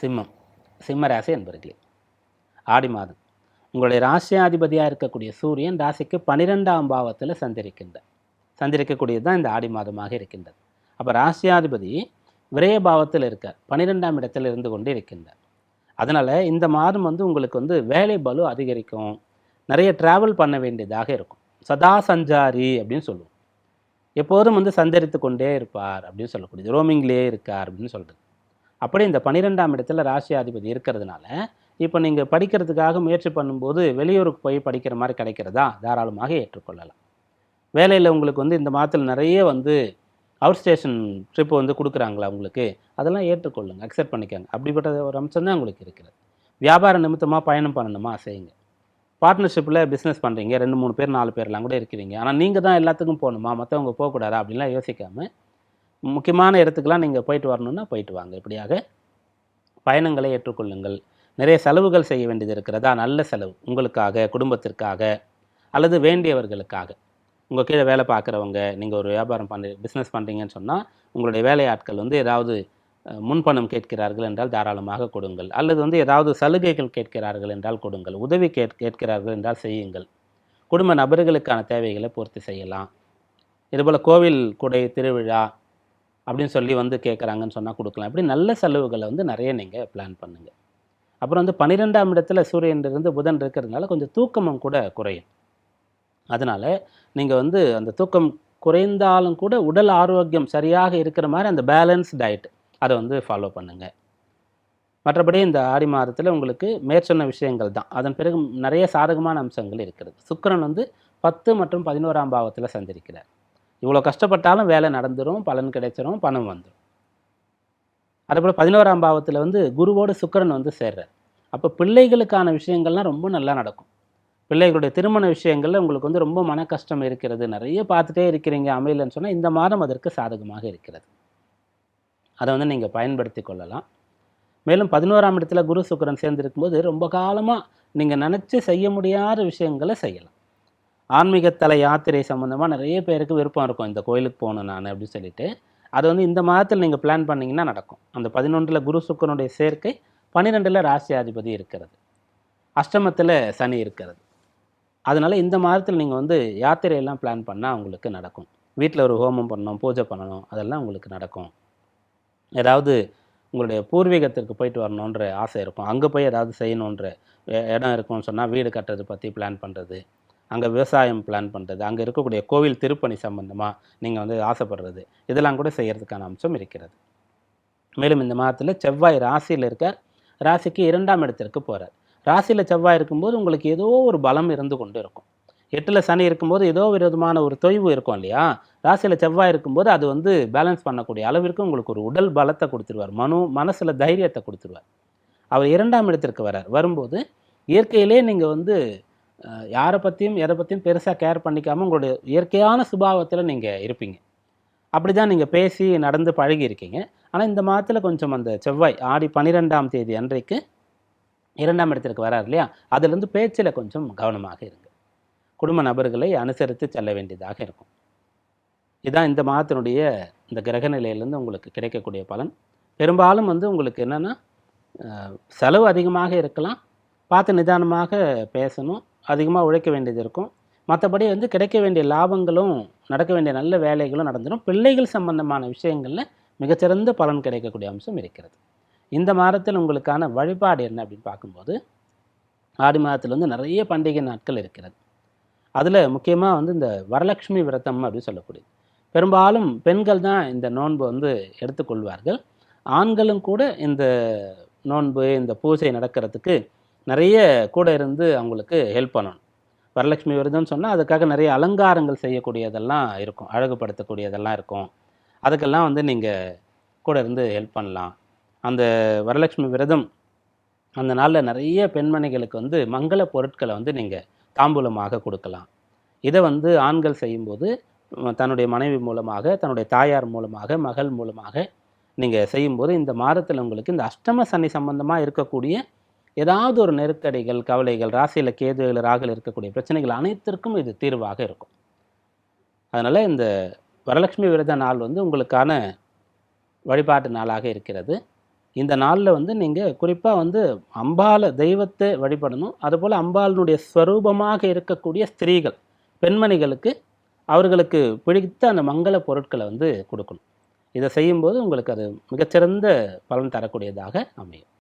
சிம்மம் சிம்ம ராசி என்பர்களே ஆடி மாதம். உங்களுடைய ராசியாதிபதியாக இருக்கக்கூடிய சூரியன் ராசிக்கு பன்னிரெண்டாம் பாவத்தில் சஞ்சரிக்கின்றார். சஞ்சரிக்கக்கூடியது தான் இந்த ஆடி மாதமாக இருக்கின்றது. அப்போ ராசியாதிபதி விரய பாவத்தில் இருக்கார். பன்னிரெண்டாம் இடத்தில் இருந்து கொண்டு இருக்கின்றார். அதனால் இந்த மாதம் வந்து உங்களுக்கு வந்து வேலை பலு அதிகரிக்கும். நிறைய ட்ராவல் பண்ண வேண்டியதாக இருக்கும். சதா சஞ்சாரி அப்படின்னு சொல்லுவோம். எப்போதும் வந்து சந்தரித்து கொண்டே இருப்பார் அப்படின்னு சொல்லக்கூடியது. ரோமிங்லேயே இருக்கார் அப்படின்னு சொல்கிறது அப்படி இந்த பன்னிரெண்டாம் இடத்துல ராசியாதிபதி இருக்கிறதுனால இப்போ நீங்கள் படிக்கிறதுக்காக முயற்சி பண்ணும்போது வெளியூருக்கு போய் படிக்கிற மாதிரி கிடைக்கிறதா? தாராளமாக ஏற்றுக்கொள்ளலாம். வேலையில் உங்களுக்கு வந்து இந்த மாதத்தில் நிறைய வந்து அவுட் ஸ்டேஷன் ட்ரிப் வந்து கொடுக்குறாங்களா உங்களுக்கு? அதெல்லாம் ஏற்றுக்கொள்ளுங்க அக்செப்ட் பண்ணிக்கோங்க. அப்படிப்பட்ட ஒரு அம்சம் தான் உங்களுக்கு இருக்கிறது. வியாபார நிமித்தமாக பயணம் பண்ணணுமா? செய்யுங்க. பார்ட்னர்ஷிப்பில் பிஸ்னஸ் பண்ணுறீங்க ரெண்டு மூணு பேர் நாலு பேர்லாம் கூட இருக்கிறீங்க. ஆனால் நீங்கள் தான் எல்லாத்துக்கும் போகணுமா? மற்றவங்க போகக்கூடாதா? அப்படின்லாம் யோசிக்காமல் முக்கியமான இடத்துக்கெலாம் நீங்கள் போயிட்டு வரணுன்னா போயிட்டு வாங்க. இப்படியாக பயணங்களை ஏற்றுக்கொள்ளுங்கள். நிறைய செலவுகள் செய்ய வேண்டியது இருக்கிறதா? நல்ல செலவு. உங்களுக்காக குடும்பத்திற்காக அல்லது வேண்டியவர்களுக்காக. உங்கள் கீழே வேலை பார்க்குறவங்க நீங்கள் ஒரு வியாபாரம் பண்ணி பிஸ்னஸ் பண்ணுறீங்கன்னு சொன்னால் உங்களுடைய வேலையாட்கள் வந்து ஏதாவது முன்பணம் கேட்கிறார்கள் என்றால் தாராளமாக கொடுங்கள். அல்லது வந்து ஏதாவது சலுகைகள் கேட்கிறார்கள் என்றால் கொடுங்கள். உதவி கேட் கேட்கிறார்கள் என்றால் செய்யுங்கள். குடும்ப நபர்களுக்கான தேவைகளை பூர்த்தி செய்யலாம். இதுபோல் கோவில் குடை திருவிழா அப்படின்னு சொல்லி வந்து கேட்குறாங்கன்னு சொன்னால் கொடுக்கலாம். இப்படி நல்ல செலவுகளை வந்து நிறைய நீங்கள் பிளான் பண்ணுங்கள் அப்புறம் வந்து பன்னிரெண்டாம் இடத்துல சூரியன் இருந்து புதன் இருக்கிறதுனால கொஞ்சம் தூக்கமும் கூட குறையும். அதனால் நீங்கள் வந்து அந்த தூக்கம் குறைந்தாலும் கூட உடல் ஆரோக்கியம் சரியாக இருக்கிற மாதிரி அந்த பேலன்ஸ் டயட் அதை வந்து ஃபாலோ பண்ணுங்கள் மற்றபடி இந்த ஆடி மாதத்தில் உங்களுக்கு மேற்சொன்ன விஷயங்கள் தான். அதன் பிறகு நிறைய சாதகமான அம்சங்கள் இருக்கிறது. சுக்கரன் வந்து பத்து மற்றும் பதினோராம் பாவத்தில் சந்திருக்கிறார் இவ்வளோ கஷ்டப்பட்டாலும் வேலை நடந்துரும் பலன் கிடைச்சிரும் பணம் வந்துடும் அதுபோல் பதினோராம் பாவத்தில் வந்து குருவோடு சுக்கிரன் வந்து சேர்றார். அப்போ பிள்ளைகளுக்கான விஷயங்கள்லாம் ரொம்ப நல்லா நடக்கும். பிள்ளைகளுடைய திருமண விஷயங்களில் உங்களுக்கு வந்து ரொம்ப மன கஷ்டம் இருக்கிறது நிறைய பார்த்துட்டே இருக்கிறீங்க அமையலன்னு சொன்னால் இந்த மாதம் அதற்கு சாதகமாக இருக்கிறது. அதை வந்து நீங்கள் பயன்படுத்தி கொள்ளலாம். மேலும் பதினோராம் இடத்துல குரு சுக்கிரன் சேர்ந்துருக்கும்போது ரொம்ப காலமாக நீங்கள் நினச்சி செய்ய முடியாத விஷயங்களை செய்யலாம். ஆன்மீகத்தல யாத்திரை சம்மந்தமாக நிறைய பேருக்கு விருப்பம் இருக்கும். இந்த கோயிலுக்கு போகணும் நான் அப்படின்னு சொல்லிட்டு. அது வந்து இந்த மாதத்தில் நீங்கள் பிளான் பண்ணிங்கன்னா நடக்கும். அந்த பதினொன்றில் குரு சுக்கரனுடைய சேர்க்கை பன்னிரெண்டில் ராசியாதிபதி இருக்கிறது. அஷ்டமத்தில் சனி இருக்கிறது. அதனால் இந்த மாதத்தில் நீங்கள் வந்து யாத்திரையெல்லாம் பிளான் பண்ணால் உங்களுக்கு நடக்கும். வீட்டில் ஒரு ஹோமம் பண்ணணும் பூஜை பண்ணணும் அதெல்லாம் உங்களுக்கு நடக்கும். ஏதாவது உங்களுடைய பூர்வீகத்திற்கு போயிட்டு வரணுன்ற ஆசை இருக்கும். அங்கே போய் ஏதாவது செய்யணுன்ற இடம் இருக்கும்னு சொன்னால் வீடு கட்டுறது பற்றி பிளான் பண்ணுறது அங்கே விவசாயம் பிளான் பண்ணுறது அங்கே இருக்கக்கூடிய கோவில் திருப்பணி சம்பந்தமாக நீங்கள் வந்து ஆசைப்படுறது இதெல்லாம் கூட செய்கிறதுக்கான அம்சம் இருக்கிறது. மேலும் இந்த மாதத்தில் செவ்வாய் ராசியில் இருக்கார் ராசிக்கு இரண்டாம் இடத்திற்கு போகிறார் ராசியில் செவ்வாய் இருக்கும்போது உங்களுக்கு ஏதோ ஒரு பலம் இருந்து கொண்டு இருக்கும். எட்டில் சனி இருக்கும்போது ஏதோ விதமான ஒரு தொய்வு இருக்கும் இல்லையா? ராசியில் செவ்வாய் இருக்கும்போது அது வந்து பேலன்ஸ் பண்ணக்கூடிய அளவிற்கு உங்களுக்கு ஒரு உடல் பலத்தை கொடுத்துருவார். மனு மனசில் தைரியத்தை கொடுத்துருவார். அவர் இரண்டாம் இடத்திற்கு வரார். வரும்போது இயற்கையிலே நீங்கள் வந்து யாரை பற்றியும் எதை பற்றியும் பெருசாக கேர் பண்ணிக்காமல் உங்களுடைய இயற்கையான சுபாவத்தில் நீங்கள் இருப்பீங்க. அப்படி தான் நீங்கள் பேசி நடந்து பழகி இருக்கீங்க. ஆனால் இந்த மாதத்தில் கொஞ்சம் அந்த செவ்வாய் ஆடி பன்னிரெண்டாம் தேதி அன்றைக்கு இரண்டாம் இடத்திற்கு வரார் இல்லையா? அதிலிருந்து பேச்சில் கொஞ்சம் கவனமாக இருங்க. குடும்ப நபர்களை அனுசரித்து செல்ல வேண்டியதாக இருக்கும். இதுதான் இந்த மாதத்தினுடைய இந்த கிரக நிலையிலேருந்து உங்களுக்கு கிடைக்கக்கூடிய பலன். பெரும்பாலும் வந்து உங்களுக்கு என்னென்னா செலவு அதிகமாக இருக்கலாம். பார்த்து நிதானமாக பேசணும். அதிகமாக உழைக்க வேண்டியது இருக்கும். மற்றபடி வந்து கிடைக்க வேண்டிய லாபங்களும் நடக்க வேண்டிய நல்ல வேலைகளும் நடந்துடும் பிள்ளைகள் சம்பந்தமான விஷயங்களில் மிகச்சிறந்த பலன் கிடைக்கக்கூடிய அம்சம் இருக்கிறது. இந்த மாதத்தில் உங்களுக்கான வழிபாடு என்ன அப்படின்னு பார்க்கும்போது ஆடி மாதத்தில் வந்து நிறைய பண்டிகை நாட்கள் இருக்கிறது. அதில் முக்கியமாக வந்து இந்த வரலட்சுமி விரதம் அப்படின்னு சொல்லக்கூடியது. பெரும்பாலும் பெண்கள் தான் இந்த நோன்பு வந்து எடுத்துக்கொள்வார்கள். ஆண்களும் கூட இந்த நோன்பு இந்த பூஜை நடக்கிறதுக்கு நிறைய கூட இருந்து அவங்களுக்கு ஹெல்ப் பண்ணணும். வரலட்சுமி விரதம்னு சொன்னால் அதுக்காக நிறைய அலங்காரங்கள் செய்யக்கூடியதெல்லாம் இருக்கும். அழகுபடுத்தக்கூடியதெல்லாம் இருக்கும். அதுக்கெல்லாம் வந்து நீங்கள் கூட இருந்து ஹெல்ப் பண்ணலாம். அந்த வரலட்சுமி விரதம் அந்த நாளில் நிறைய பெண்மணிகளுக்கு வந்து மங்கள பொருட்களை வந்து நீங்கள் தாம்பூலமாக கொடுக்கலாம். இதை வந்து ஆண்கள் செய்யும்போது தன்னுடைய மனைவி மூலமாக தன்னுடைய தாயார் மூலமாக மகள் மூலமாக நீங்கள் செய்யும்போது இந்த மாதத்தில் உங்களுக்கு இந்த அஷ்டம சனி சம்பந்தமாக இருக்கக்கூடிய ஏதாவது ஒரு நெருக்கடிகள் கவலைகள் ராசியில் கேதுகள் ராகல் இருக்கக்கூடிய பிரச்சனைகள் அனைத்திற்கும் இது தீர்வாக இருக்கும். அதனால் இந்த வரலட்சுமி விரத நாள் வந்து உங்களுக்கான வழிபாட்டு நாளாக இருக்கிறது. இந்த நாளில் வந்து நீங்கள் குறிப்பாக வந்து அம்பாலை தெய்வத்தை வழிபடணும். அதுபோல் அம்பாளினுடைய ஸ்வரூபமாக இருக்கக்கூடிய ஸ்திரீகள் பெண்மணிகளுக்கு அவர்களுக்கு பிடித்த அந்த மங்கள பொருட்களை வந்து கொடுக்கணும். இதை செய்யும்போது உங்களுக்கு அது மிகச்சிறந்த பலன் தரக்கூடியதாக அமையும்.